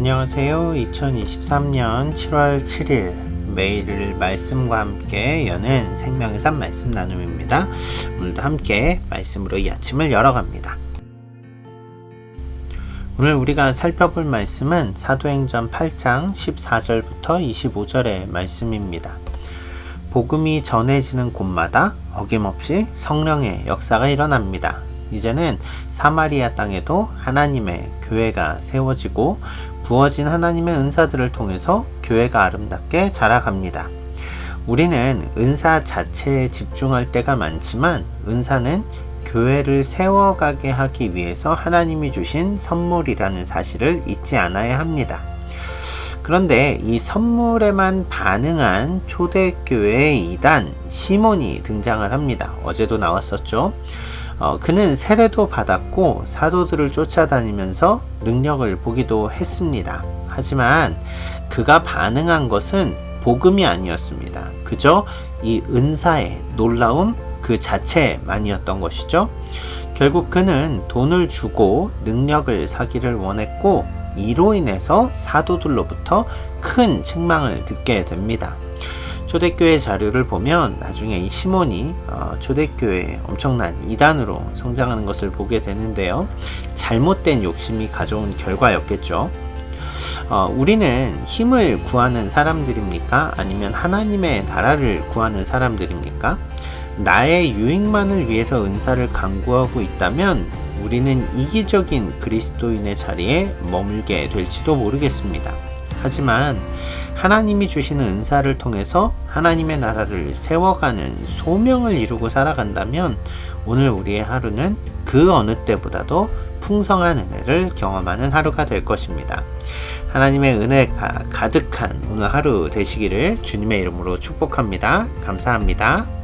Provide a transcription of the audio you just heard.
안녕하세요. 2023년 7월 7일 매일 말씀과 함께 여는 생명의 산 말씀 나눔입니다. 오늘도 함께 말씀으로 이 아침을 열어갑니다. 오늘 우리가 살펴볼 말씀은 사도행전 8장 14절부터 25절의 말씀입니다. 복음이 전해지는 곳마다 어김없이 성령의 역사가 일어납니다. 이제는 사마리아 땅에도 하나님의 교회가 세워지고 부어진 하나님의 은사들을 통해서 교회가 아름답게 자라갑니다. 우리는 은사 자체에 집중할 때가 많지만 은사는 교회를 세워가게 하기 위해서 하나님이 주신 선물이라는 사실을 잊지 않아야 합니다. 그런데 이 선물에만 반응한 초대교회의 이단 시몬이 등장을 합니다. 어제도 나왔었죠. 어, 그는 세례도 받았고 사도들을 쫓아다니면서 능력을 보기도 했습니다. 하지만 그가 반응한 것은 복음이 아니었습니다. 그저 이 은사의 놀라움 그 자체만이었던 것이죠. 결국 그는 돈을 주고 능력을 사기를 원했고 이로 인해서 사도들로부터 큰 책망을 듣게 됩니다. 초대교회 자료를 보면 나중에 이 시몬이 어, 초대교회 엄청난 이단으로 성장하는 것을 보게 되는데요. 잘못된 욕심이 가져온 결과였겠죠. 어, 우리는 힘을 구하는 사람들입니까? 아니면 하나님의 나라를 구하는 사람들입니까? 나의 유익만을 위해서 은사를 강구하고 있다면 우리는 이기적인 그리스도인의 자리에 머물게 될지도 모르겠습니다. 하지만 하나님이 주시는 은사를 통해서 하나님의 나라를 세워가는 소명을 이루고 살아간다면 오늘 우리의 하루는 그 어느 때보다도 풍성한 은혜를 경험하는 하루가 될 것입니다. 하나님의 은혜가 가득한 오늘 하루 되시기를 주님의 이름으로 축복합니다. 감사합니다.